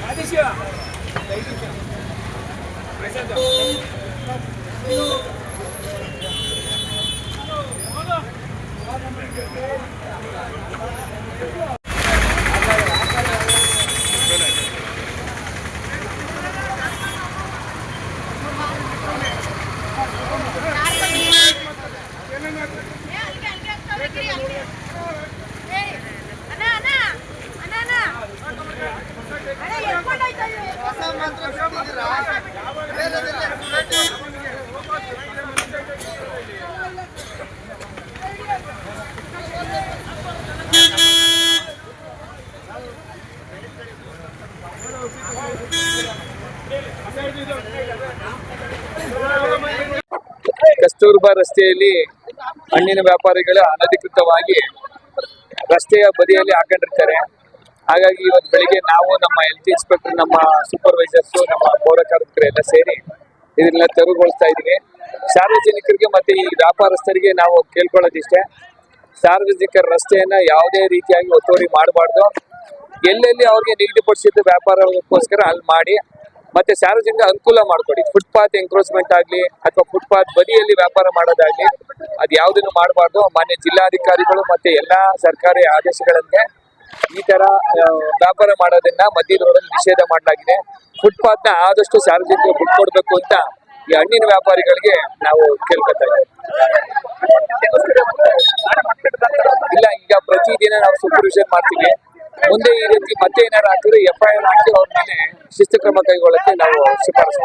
Vai, deixa. Vai, deixa. Vai, deixa. Vai, deixa. Vai, deixa. Kasturba ರಸ್ತೆಯಲ್ಲಿ ಹಣ್ಣಿನ ವ್ಯಾಪಾರಿಗಳು ಅನಧಿಕೃತವಾಗಿ ರಸ್ತೆಯ ಬದಿಯಲ್ಲಿ ಹಾಕೊಂಡಿರ್ತಾರೆ. ಹಾಗಾಗಿ ಇವತ್ತು ಬೆಳಿಗ್ಗೆ ನಾವು ನಮ್ಮ ಹೆಲ್ತ್ ಇನ್ಸ್ಪೆಕ್ಟರ್ ನಮ್ಮ ಸೂಪರ್ವೈಸರ್ಸ್ ನಮ್ಮ ಪೌರ ಕಾರ್ಮಿಕರೆಲ್ಲ ಸೇರಿ ಇದನ್ನೆಲ್ಲ ತೆರವುಗೊಳಿಸ್ತಾ ಇದೀವಿ ಸಾರ್ವಜನಿಕರಿಗೆ ಮತ್ತೆ ಈ ವ್ಯಾಪಾರಸ್ಥರಿಗೆ ನಾವು ಕೇಳ್ಕೊಳ್ಳೋದಿಷ್ಟೇ. ಸಾರ್ವಜನಿಕರ ರಸ್ತೆಯನ್ನ ಯಾವುದೇ ರೀತಿಯಾಗಿ ಒತ್ತುವರಿ ಮಾಡಬಾರ್ದು. ಎಲ್ಲೆಲ್ಲಿ ಅವ್ರಿಗೆ ನಿಗದಿಪಡಿಸಿದ ವ್ಯಾಪಾರಕ್ಕೋಸ್ಕರ ಅಲ್ಲಿ ಮಾಡಿ ಮತ್ತೆ ಸಾರ್ವಜನಿಕ ಅನುಕೂಲ ಮಾಡ್ಕೊಡಿ. ಫುಟ್ಪಾತ್ ಎಂಕ್ರೋಚ್ಮೆಂಟ್ ಆಗಲಿ ಅಥವಾ ಫುಟ್ಪಾತ್ ಬದಿಯಲ್ಲಿ ವ್ಯಾಪಾರ ಮಾಡೋದಾಗ್ಲಿ, ಅದು ಯಾವುದನ್ನು ಮಾಡಬಾರ್ದು. ಮಾನ್ಯ ಜಿಲ್ಲಾಧಿಕಾರಿಗಳು ಮತ್ತೆ ಎಲ್ಲಾ ಸರ್ಕಾರಿ ಆದೇಶಗಳಂತೆ ಈ ತರ ವ್ಯಾಪಾರ ಮಾಡೋದನ್ನ ಮಧ್ಯ ನಿಷೇಧ ಮಾಡಲಾಗಿದೆ. ಫುಟ್ಪಾತ್ನ ಆದಷ್ಟು ಸಾರ್ವಜನಿಕರು ಬಿಟ್ಕೊಡ್ಬೇಕು ಅಂತ ಈ ಹಣ್ಣಿನ ವ್ಯಾಪಾರಿಗಳಿಗೆ ನಾವು ಕೇಳ್ಕೊತಾ ಇಲ್ಲ, ಈಗ ಪ್ರತಿದಿನ ನಾವು ಸೂಪರ್ವಿಷನ್ ಮಾಡ್ತೀವಿ. ಮುಂದೆ ಈ ರೀತಿ ಮತ್ತೆ ಏನಾರು ಹಾಕಿದ್ರೆ ಎಫ್ಐಆರ್ ಹಾಕಿ ಅವ್ರ ಮೇಲೆ ಶಿಸ್ತು ಕ್ರಮ ಕೈಗೊಳ್ಳಕ್ಕೆ ನಾವು ಶಿಫಾರಸು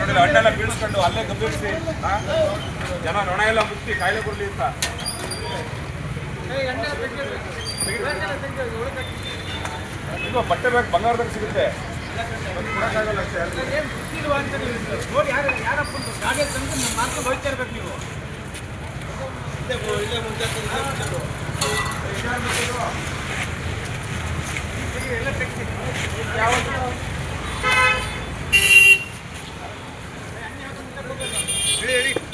ನೋಡಿ ಹಣ್ಣೆಲ್ಲ ಬೀಳಿಸ್ಕೊಂಡು ಅಲ್ಲೇ ಗಂಭೀರಿಸಿ ಜನ ನೊಣ ಎಲ್ಲ ಮುಚ್ಚಿ ಕಾಯಿಲೆ ಕೊಡ್ಲಿ ಅಂತ. ಇದು ಬಟ್ಟೆ ಬೇಕು ಬಂಗಾರದಾಗ ಸಿಗುತ್ತೆ. ಬಂದು ಕೊಡಕ್ಕಾಗಲ್ಲ ಅಷ್ಟೇ ನೋಡಿ ಯಾರು ಯಾರಪ್ಪ ಅಂತ ಗಾಡಿ ತಂದು ಮಾರ್ಕೊಂಡು ಹೋಗ್ತಾ ಇರ್ಬೇಕು ನೀವು ಎಲ್ಲ